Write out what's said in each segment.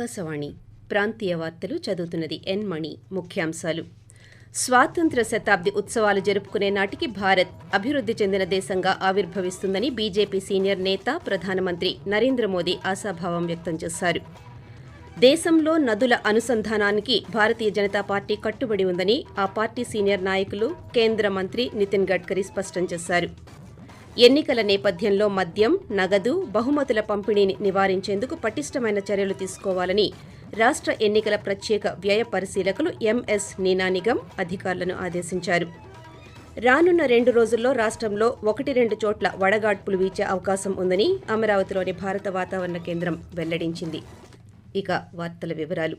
ఆకాశవాణి ప్రాంతీయ వార్తలు చదువుతున్నది ఎన్ మణి. ముఖ్యాంశాలు. స్వాతంత్ర శతాబ్ది ఉత్సవాలు జరుపుకునే నాటికి భారత్ అభివృద్ధి చెందిన దేశంగా ఆవిర్భవిస్తుందని బీజేపీ సీనియర్ నేత ప్రధానమంత్రి నరేంద్ర మోదీ ఆశాభావం వ్యక్తం చేశారు. దేశంలో నదుల అనుసంధానానికి భారతీయ జనతా పార్టీ కట్టుబడి ఉందని ఆ పార్టీ సీనియర్ నాయకులు కేంద్ర మంత్రి నితిన్ గడ్కరీ స్పష్టం చేశారు. ఎన్నికల నేపథ్యంలో మద్యం నగదు బహుమతుల పంపిణీని నివారించేందుకు పటిష్టమైన చర్యలు తీసుకోవాలని రాష్ట్ర ఎన్నికల ప్రత్యేక వ్యయ పరిశీలకులు ఎంఎస్ నీనానిగం అధికారులను ఆదేశించారు. రానున్న రెండు రోజుల్లో రాష్ట్రంలో ఒకటి రెండు చోట్ల వడగాడ్పులు వీచే అవకాశం ఉందని అమరావతిలోని భారత వాతావరణ కేంద్రం వెల్లడించింది. ఇక వార్తల వివరాలు.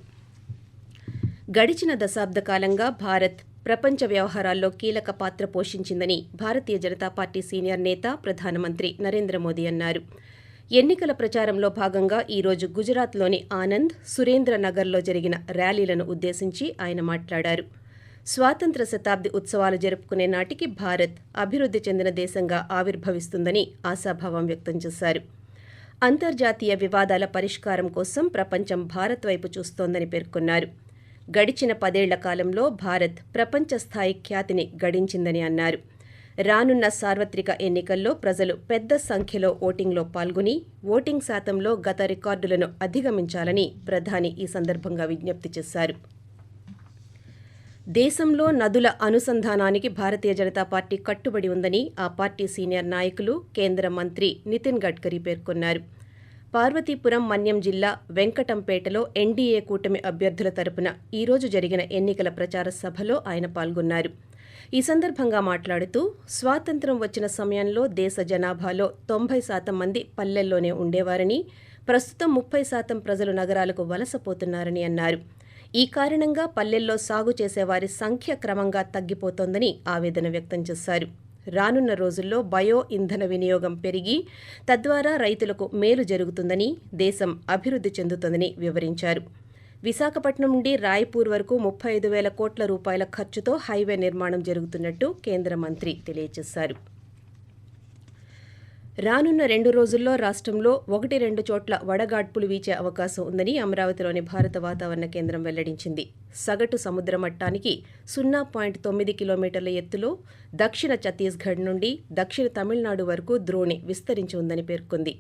గడిచిన దశాబ్ద కాలంగా భారత్ ప్రపంచ వ్యవహారాల్లో కీలక పాత్ర పోషించిందని భారతీయ జనతా పార్టీ సీనియర్ నేత ప్రధానమంత్రి నరేంద్ర మోదీ అన్నారు. ఎన్నికల ప్రచారంలో భాగంగా ఈరోజు గుజరాత్లోని ఆనంద్ సురేంద్రనగర్లో జరిగిన ర్యాలీలను ఉద్దేశించి ఆయన మాట్లాడారు. స్వాతంత్ర శతాబ్ది ఉత్సవాలు జరుపుకునే నాటికి భారత్ అభివృద్ధి చెందిన దేశంగా ఆవిర్భవిస్తుందని ఆశాభావం వ్యక్తం చేశారు. అంతర్జాతీయ వివాదాల పరిష్కారం కోసం ప్రపంచం భారత్ వైపు చూస్తోందని పేర్కొన్నారు. గడిచిన పదేళ్ళ కాలంలో భారత్ ప్రపంచ స్థాయి ఖ్యాతిని గడించిందని అన్నారు. రానున్న సార్వత్రిక ఎన్నికల్లో ప్రజలు పెద్ద సంఖ్యలో ఓటింగ్లో పాల్గొని ఓటింగ్ శాతంలో గత రికార్డులను అధిగమించాలని ప్రధాని ఈ సందర్భంగా విజ్ఞప్తి చేశారు. దేశంలో నదుల అనుసంధానానికి భారతీయ జనతా పార్టీ కట్టుబడి ఉందని ఆ పార్టీ సీనియర్ నాయకులు కేంద్ర మంత్రి నితిన్ గడ్కరీ పేర్కొన్నారు. పార్వతీపురం మన్యం జిల్లా వెంకటంపేటలో ఎన్డీఏ కూటమి అభ్యర్థుల తరపున ఈరోజు జరిగిన ఎన్నికల ప్రచార సభలో ఆయన పాల్గొన్నారు. ఈ సందర్భంగా మాట్లాడుతూ స్వాతంత్ర్యం వచ్చిన సమయంలో దేశ జనాభాలో తొంభై శాతం మంది పల్లెల్లోనే ఉండేవారని ప్రస్తుతం ముప్పై శాతం ప్రజలు నగరాలకు వలసపోతున్నారని అన్నారు. ఈ కారణంగా పల్లెల్లో సాగు చేసేవారి సంఖ్య క్రమంగా తగ్గిపోతోందని ఆవేదన వ్యక్తం చేశారు. రానున్న రోజుల్లో బయో ఇంధన వినియోగం పెరిగి తద్వారా రైతులకు మేలు జరుగుతుందని దేశం అభివృద్ధి చెందుతుందని వివరించారు. విశాఖపట్నం నుండి రాయ్పూర్ వరకు ముప్పై ఐదు వేల కోట్ల రూపాయల ఖర్చుతో హైవే నిర్మాణం జరుగుతున్నట్టు కేంద్ర మంత్రి తెలియజేశారు. రానున్న రెండు రోజుల్లో రాష్ట్రంలో ఒకటి రెండు చోట్ల వడగాడ్పులు వీచే అవకాశం ఉందని అమరావతిలోని భారత వాతావరణ కేంద్రం వెల్లడించింది. సగటు సముద్ర మట్టానికి సున్నా పాయింట్ తొమ్మిది కిలోమీటర్ల ఎత్తులో దక్షిణ ఛత్తీస్గఢ్ నుండి దక్షిణ తమిళనాడు వరకు ద్రోణి విస్తరించి ఉందని పేర్కొంది.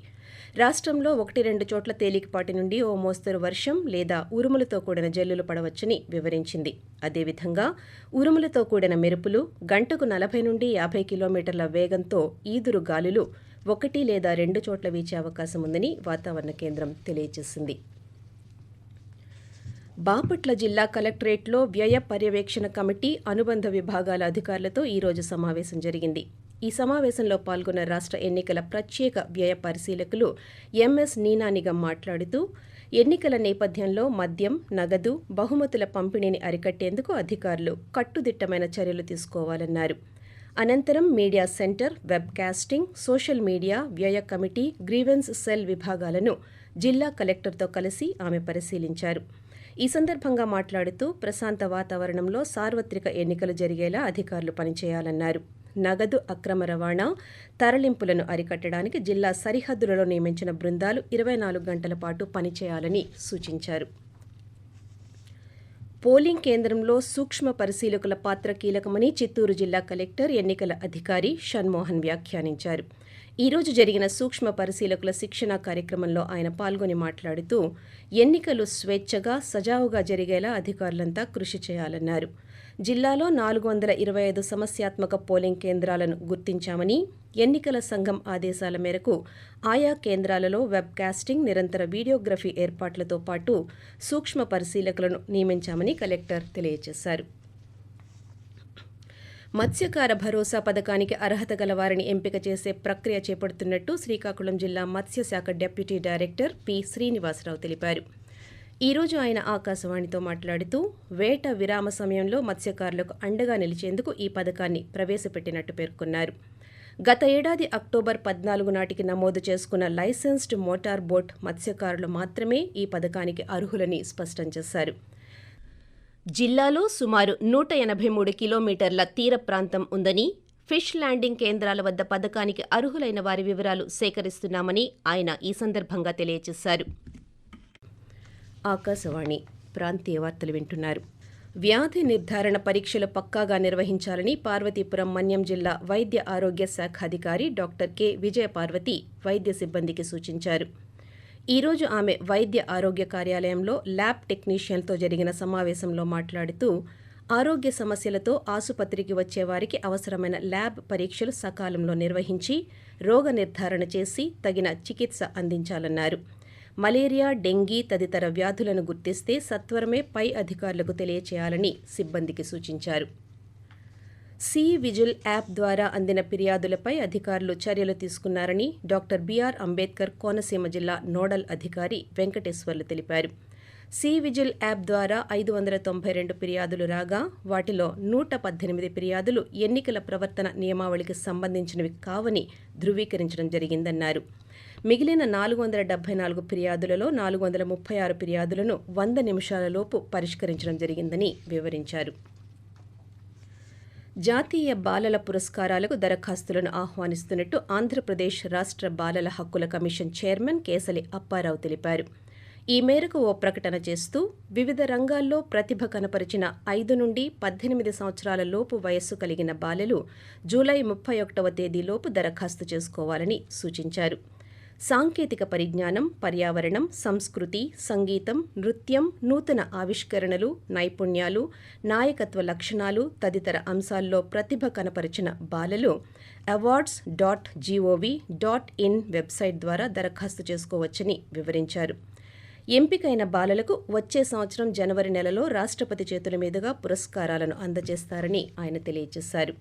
రాష్ట్రంలో ఒకటి రెండు చోట్ల తేలికపాటి నుండి ఓ మోస్తరు వర్షం లేదా ఉరుములతో కూడిన జల్లులు పడవచ్చని వివరించింది. అదేవిధంగా ఉరుములతో కూడిన మెరుపులు గంటకు నలభై నుండి యాభై కిలోమీటర్ల వేగంతో ఈదురు గాలులు ఒకటి లేదా రెండు చోట్ల వీచే అవకాశం ఉందని వాతావరణ కేంద్రం తెలియజేసింది. బాపట్ల జిల్లా కలెక్టరేట్లో వ్యయ పర్యవేక్షణ కమిటీ అనుబంధ విభాగాల అధికారులతో ఈరోజు సమావేశం జరిగింది. ఈ సమావేశంలో పాల్గొన్న రాష్ట్ర ఎన్నికల ప్రత్యేక వ్యయ పరిశీలకులు ఎంఎస్ నీనానిగం మాట్లాడుతూ ఎన్నికల నేపథ్యంలో మద్యం నగదు బహుమతుల పంపిణీని అరికట్టేందుకు అధికారులు కట్టుదిట్టమైన చర్యలు తీసుకోవాలన్నారు. అనంతరం media centre web casting social media వ్యయ కమిటీ గ్రీవెన్స్ సెల్ విభాగాలను జిల్లా కలెక్టర్తో కలిసి ఆమె పరిశీలించారు. ఈ సందర్భంగా మాట్లాడుతూ ప్రశాంత వాతావరణంలో సార్వత్రిక ఎన్నికలు జరిగేలా అధికారులు పనిచేయాలన్నారు. నగదు అక్రమ రవాణా తరలింపులను అరికట్టడానికి జిల్లా సరిహద్దులలో నియమించిన బృందాలు ఇరవై నాలుగు గంటల పాటు పనిచేయాలని సూచించారు. పోలింగ్ కేంద్రంలో సూక్ష్మ పరిశీలకుల పాత్ర కీలకమని చిత్తూరు జిల్లా కలెక్టర్ ఎన్నికల అధికారి షణ్మోహన్ వ్యాఖ్యానించారు. ఈ రోజు జరిగిన సూక్ష్మ పరిశీలకుల శిక్షణ కార్యక్రమంలో ఆయన పాల్గొని మాట్లాడుతూ ఎన్నికలు స్వేచ్ఛగా సజావుగా జరిగేలా అధికారులంతా కృషి చేయాలన్నారు. జిల్లాలో నాలుగు వందల ఇరవై ఐదు సమస్యాత్మక పోలింగ్ కేంద్రాలను గుర్తించామని ఎన్నికల సంఘం ఆదేశాల మేరకు ఆయా కేంద్రాలలో వెబ్ కాస్టింగ్ నిరంతర వీడియోగ్రఫీ ఏర్పాట్లతో పాటు సూక్ష్మ పరిశీలకులను నియమించామని కలెక్టర్ తెలియజేశారు. మత్స్యకార భరోసా పథకానికి అర్హత గల వారిని ఎంపిక చేసే ప్రక్రియ చేపడుతున్నట్టు శ్రీకాకుళం జిల్లా మత్స్యశాఖ డిప్యూటీ డైరెక్టర్ పి శ్రీనివాసరావు తెలిపారు. ఈరోజు ఆయన ఆకాశవాణితో మాట్లాడుతూ వేట విరామ సమయంలో మత్స్యకారులకు అండగా నిలిచేందుకు ఈ పథకాన్ని ప్రవేశపెట్టినట్టు పేర్కొన్నారు. గత ఏడాది అక్టోబర్ పద్నాలుగు నాటికి నమోదు చేసుకున్న లైసెన్స్డ్ మోటార్ బోట్ మత్స్యకారులు మాత్రమే ఈ పథకానికి అర్హులని స్పష్టం చేశారు. జిల్లాలో సుమారు నూట ఎనభై మూడు కిలోమీటర్ల తీర ప్రాంతం ఉందని ఫిష్ ల్యాండింగ్ కేంద్రాల వద్ద పథకానికి అర్హులైన వారి వివరాలు సేకరిస్తున్నామని ఆయన ఈ సందర్భంగా తెలియజేశారు. ఆకాశవాణి ప్రాంతీయ వార్తలు వింటున్నారు. వ్యాధి నిర్ధారణ పరీక్షలు పక్కాగా నిర్వహించాలని పార్వతీపురం మన్యం జిల్లా వైద్య ఆరోగ్య శాఖ అధికారి డాక్టర్ కె. విజయపార్వతి వైద్య సిబ్బందికి సూచించారు. ఈ రోజు ఆమె వైద్య ఆరోగ్య కార్యాలయంలో ల్యాబ్ టెక్నీషియన్తో జరిగిన సమావేశంలో మాట్లాడుతూ ఆరోగ్య సమస్యలతో ఆసుపత్రికి వచ్చే వారికి అవసరమైన ల్యాబ్ పరీక్షలు సకాలంలో నిర్వహించి రోగ నిర్ధారణ చేసి తగిన చికిత్స అందించాలన్నారు. మలేరియా డెంగీ తదితర వ్యాధులను గుర్తిస్తే సత్వరమే పై అధికారులకు తెలియచేయాలని సిబ్బందికి సూచించారు. సి విజిల్ యాప్ ద్వారా అందిన ఫిర్యాదులపై అధికారులు చర్యలు తీసుకున్నారని డాక్టర్ బీఆర్ అంబేద్కర్ కోనసీమ జిల్లా నోడల్ అధికారి వెంకటేశ్వర్లు తెలిపారు. సి విజిల్ యాప్ ద్వారా ఐదు వందల తొంభై రెండు ఫిర్యాదులు రాగా వాటిలో నూట పద్దెనిమిది ఫిర్యాదులు ఎన్నికల ప్రవర్తన నియమావళికి సంబంధించినవి కావని ధృవీకరించడం జరిగిందన్నారు. మిగిలిన నాలుగు వందల డెబ్బై నాలుగు ఫిర్యాదులలో నాలుగు వందల ముప్పై ఆరు ఫిర్యాదులను వంద నిమిషాలలోపు పరిష్కరించడం జరిగిందని వివరించారు. జాతీయ బాలల పురస్కారాలకు దరఖాస్తులను ఆహ్వానిస్తున్నట్టు ఆంధ్రప్రదేశ్ రాష్ట్ర బాలల హక్కుల కమిషన్ చైర్మన్ కేసలి అప్పారావు తెలిపారు. ఈ మేరకు ఓ ప్రకటన చేస్తూ వివిధ రంగాల్లో ప్రతిభ కనపరిచిన ఐదు నుండి పద్దెనిమిది సంవత్సరాల లోపు వయస్సు కలిగిన బాలలు జూలై ముప్పై ఒకటవ తేదీలోపు దరఖాస్తు చేసుకోవాలని సూచించారు. సాంకేతిక పరిజ్ఞానం పర్యావరణం సంస్కృతి సంగీతం నృత్యం నూతన ఆవిష్కరణలు నైపుణ్యాలు నాయకత్వ లక్షణాలు తదితర అంశాల్లో ప్రతిభ కనపరిచిన బాలలు awards dot G O V dot in website ద్వారా దరఖాస్తు చేసుకోవచ్చని వివరించారు. ఎంపికైన బాలలకు వచ్చే సంవత్సరం జనవరి నెలలో రాష్ట్రపతి చేతుల మీదుగా పురస్కారాలను అందజేస్తారని ఆయన తెలియజేశారు.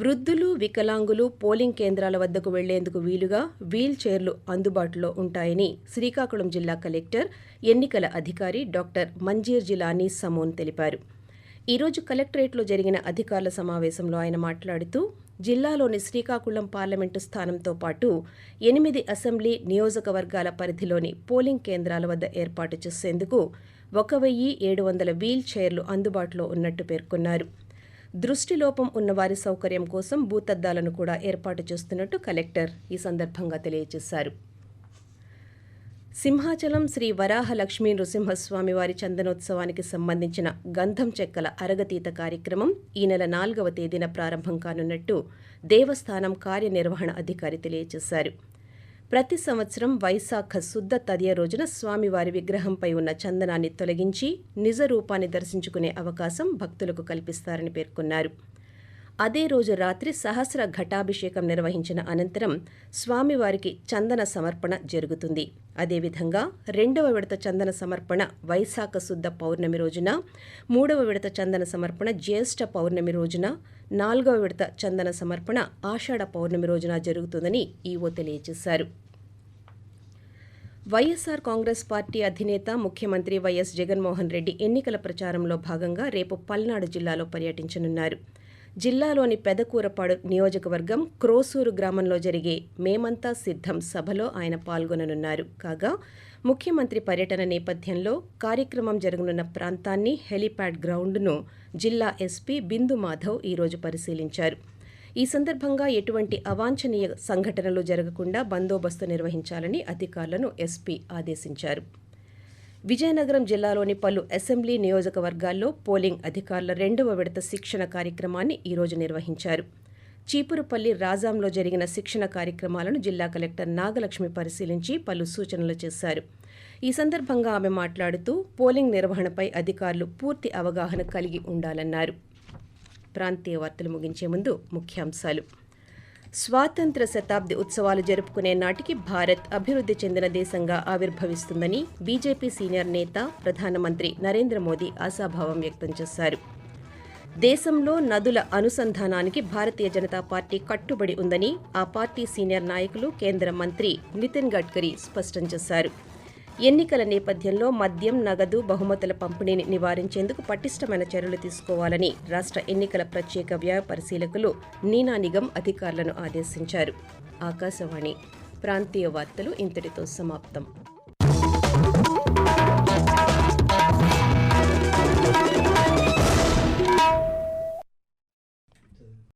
వృద్ధులు వికలాంగులు పోలింగ్ కేంద్రాల వద్దకు వెళ్ళేందుకు వీలుగా వీల్ చైర్లు అందుబాటులో ఉంటాయని శ్రీకాకుళం జిల్లా కలెక్టర్ ఎన్నికల అధికారి డాక్టర్ మంజీర్ జిలానీ సమోన్ తెలిపారు. ఈరోజు కలెక్టరేట్లో జరిగిన అధికారుల సమావేశంలో ఆయన మాట్లాడుతూ జిల్లాలోని శ్రీకాకుళం పార్లమెంటు స్థానంతో పాటు ఎనిమిది అసెంబ్లీ నియోజకవర్గాల పరిధిలోని పోలింగ్ కేంద్రాల వద్ద ఏర్పాటు చేసేందుకు ఒక వెయ్యి ఏడు వందల వీల్ చైర్లు అందుబాటులో ఉన్నట్టు పేర్కొన్నారు. దృష్టిలోపం ఉన్నవారి సౌకర్యం కోసం భూతద్దాలను కూడా ఏర్పాటు చేస్తున్నట్టు కలెక్టర్ ఈ సందర్భంగా తెలియజేశారు. సింహాచలం శ్రీ వరాహ లక్ష్మీ నృసింహస్వామి వారి చందనోత్సవానికి సంబంధించిన గంధం చెక్కల అరగతీత కార్యక్రమం ఈ నెల నాలుగవ తేదీన ప్రారంభం కానున్నట్టు దేవస్థానం కార్యనిర్వహణ అధికారి తెలియజేశారు. ప్రతి సంవత్సరం వైశాఖ శుద్ధ తదియ రోజున స్వామివారి విగ్రహంపై ఉన్న చందనాన్ని తొలగించి నిజ రూపాన్ని దర్శించుకునే అవకాశం భక్తులకు కల్పిస్తారని పేర్కొన్నారు. అదే రోజు రాత్రి సహస్ర ఘటాభిషేకం నిర్వహించిన అనంతరం స్వామివారికి చందన సమర్పణ జరుగుతుంది. అదేవిధంగా రెండవ విడత చందన సమర్పణ వైశాఖ శుద్ధ పౌర్ణమి రోజున మూడవ విడత చందన సమర్పణ జ్యేష్ఠ పౌర్ణమి రోజున నాలుగవ విడత చందన సమర్పణ ఆషాఢ పౌర్ణమి రోజున జరుగుతుందని ఈవో తెలియజేశారు. వైఎస్సార్ కాంగ్రెస్ పార్టీ అధినేత ముఖ్యమంత్రి వైఎస్ జగన్మోహన్ రెడ్డి ఎన్నికల ప్రచారంలో భాగంగా రేపు పల్నాడు జిల్లాలో పర్యటించనున్నారు. జిల్లాలోని పెదకూరపాడు నియోజకవర్గం క్రోసూరు గ్రామంలో జరిగే మేమంతా సిద్ధం సభలో ఆయన పాల్గొననున్నారు. కాగా ముఖ్యమంత్రి పర్యటన నేపథ్యంలో కార్యక్రమం జరగనున్న ప్రాంతాన్ని హెలీప్యాడ్ గ్రౌండ్ను జిల్లా ఎస్పీ బిందు మాధవ్ ఈరోజు పరిశీలించారు. ఈ సందర్భంగా ఎటువంటి అవాంఛనీయ సంఘటనలు జరగకుండా బందోబస్తు నిర్వహించాలని అధికారులను ఎస్పీ ఆదేశించారు. విజయనగరం జిల్లాలోని పలు అసెంబ్లీ నియోజకవర్గాల్లో పోలింగ్ అధికారుల రెండవ విడత శిక్షణ కార్యక్రమాన్ని ఈరోజు నిర్వహించారు. చీపురుపల్లి రాజాంలో జరిగిన శిక్షణ కార్యక్రమాలను జిల్లా కలెక్టర్ నాగలక్ష్మి పరిశీలించి పలు సూచనలు చేశారు. ఈ సందర్భంగా ఆమె మాట్లాడుతూ పోలింగ్ నిర్వహణపై అధికారులు పూర్తి అవగాహన కలిగి ఉండాలన్నారు. ప్రాంతీయ వార్తలు ముగించే ముందు ముఖ్యాంశాలు. స్వాతంత్ర శతాబ్ది ఉత్సవాలు జరుపుకునే నాటికి భారత్ అభివృద్ధి చెందిన దేశంగా ఆవిర్భవిస్తుందని బీజేపీ సీనియర్ నేత ప్రధానమంత్రి నరేంద్ర మోదీ ఆశాభావం వ్యక్తం చేశారు. దేశంలో నదుల అనుసంధానానికి భారతీయ జనతా పార్టీ కట్టుబడి ఉందని ఆ పార్టీ సీనియర్ నాయకులు కేంద్ర మంత్రి నితిన్ గడ్కరీ స్పష్టం చేశారు. ఎన్నికల నేపథ్యంలో మద్యం నగదు బహుమతుల పంపిణీని నివారించేందుకు పటిష్టమైన చర్యలు తీసుకోవాలని రాష్ట్ర ఎన్నికల ప్రత్యేక వ్యయ పరిశీలకులు నీనా నిగం అధికారులను ఆదేశించారు. ఆకాశవాణి ప్రాంతీయ వార్తలు ఇంతటితో సమాప్తం.